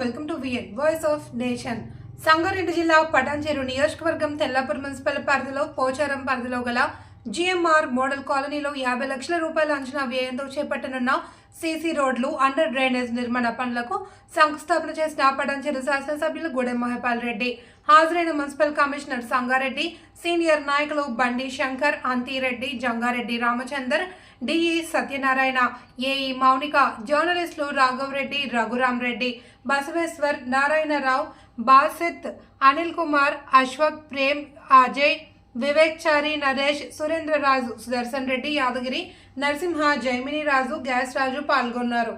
Welcome to VN voice of nation Sangareddy జిల్లా పటాన్చేరు నియోజకవర్గం Tellapur municipal పరిధిలో పోచారం పరిధిలో గల జిఎంఆర్ మోడల్ కాలనీలో యాభై లక్షల రూపాయల అంచనా వ్యయంతో చేపట్టనున్న సీసీ రోడ్లు అండర్ డ్రైనేజ్ నిర్మాణ పనులకు శంకుస్థాపన చేసిన పటాన్చేరు శాసనసభ్యులు గూడెం మహిపాల్ రెడ్డి. హాజరైన మున్సిపల్ కమిషనర్ సంగారెడ్డి సీనియర్ నాయకులు బండి శంకర్ అంతిరెడ్డి జంగారెడ్డి రామచందర్ డిఈ సత్యనారాయణ ఏఈ మౌనిక జర్నలిస్టులు రాఘవరెడ్డి రఘురాం రెడ్డి బసవేశ్వర్ నారాయణరావు బాసిత్ అనిల్ కుమార్ అశ్వక్ ప్రేమ్ అజయ్ వివేక్ చారి నరేష్ సురేంద్రరాజు సుదర్శన్ రెడ్డి యాదగిరి నరసింహ జైమిని రాజు గ్యాస్ రాజు పాల్గొన్నారు.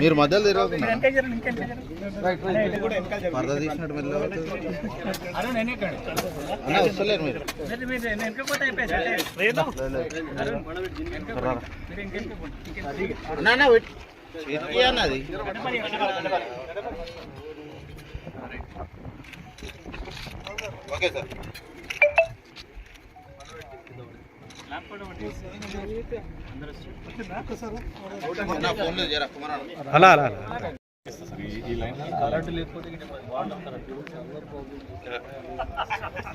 మీరు మధ్యలో తిరగకుండా పరద తీసినట్టు మెల్ల అన్న వస్తలేరు మీరు. అన్న, అన్న వెయిట్. చేతికి అన్నది ఓకే సార్. అలా అలా అలా.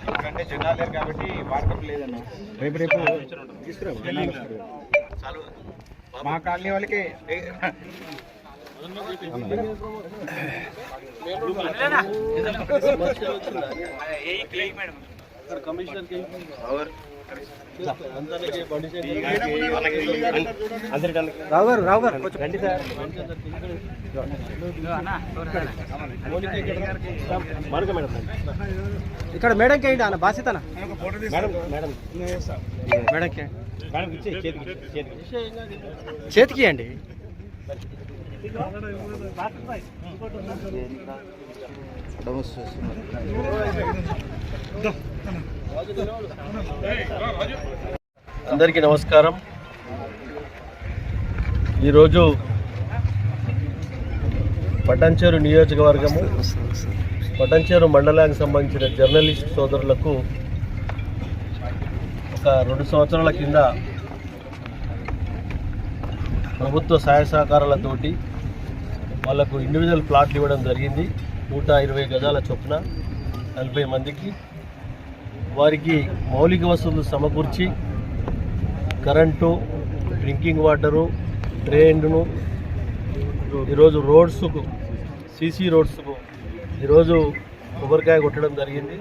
ఎందుకంటే జనాలు లేరు కాబట్టి వాడకం లేదన్న రేపు రేపు. మా కాలనీ వాళ్ళకి రావు గారు రావు గారు కొంచెం రండి సార్ ఇక్కడ మేడంకి ఏంటి అన్న మేడం మేడం మేడంకి. చేతికి అండి అడమస్ చేస్తున్నారు అందరికీ నమస్కారం. ఈరోజు పటంచేరు నియోజకవర్గము పటంచేరు మండలానికి సంబంధించిన జర్నలిస్ట్ సోదరులకు ఒక రెండు సంవత్సరాల కింద ప్రభుత్వ సహాయ సహకారాలతోటి వాళ్ళకు ఇండివిజువల్ ప్లాట్లు ఇవ్వడం జరిగింది. నూట ఇరవై గజాల చొప్పున నలభై మందికి వారికి మౌలిక వసతులు సమకూర్చి కరెంటు డ్రింకింగ్ వాటరు ట్రైన్ను ఈరోజు రోడ్స్కు సీసీ రోడ్స్కు ఈరోజు కొబ్బరికాయ కొట్టడం జరిగింది.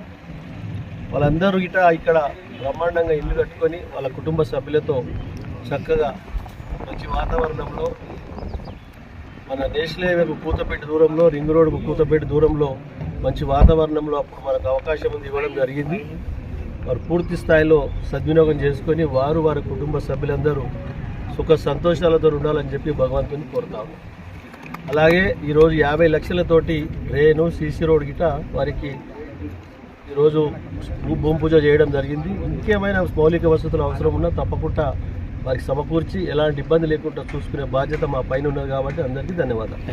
వాళ్ళందరూ ఇట ఇక్కడ బ్రహ్మాండంగా ఇల్లు కట్టుకొని వాళ్ళ కుటుంబ సభ్యులతో చక్కగా మంచి వాతావరణంలో మన నేషనల్ హైవేకు కూతపేట దూరంలో రింగ్ రోడ్కు కూతపేట దూరంలో మంచి వాతావరణంలో అప్పుడు మనకు అవకాశం ఉంది ఇవ్వడం జరిగింది. వారు పూర్తి స్థాయిలో సద్వినియోగం చేసుకొని వారు వారి కుటుంబ సభ్యులందరూ సుఖ సంతోషాలతో ఉండాలని చెప్పి భగవంతుని కోరుతాము అలాగే ఈరోజు యాభై లక్షలతోటి రేణు సీసీ రోడ్ గిట వారికి ఈరోజు భూ- భూమి పూజ చేయడం జరిగింది. ఇంకేమైనా మౌలిక వసతులు అవసరం ఉన్నా తప్పకుండా వారికి సమకూర్చి ఎలాంటి ఇబ్బంది లేకుండా చూసుకునే బాధ్యత మా పైన ఉన్నది కాబట్టి అందరికీ ధన్యవాదాలు.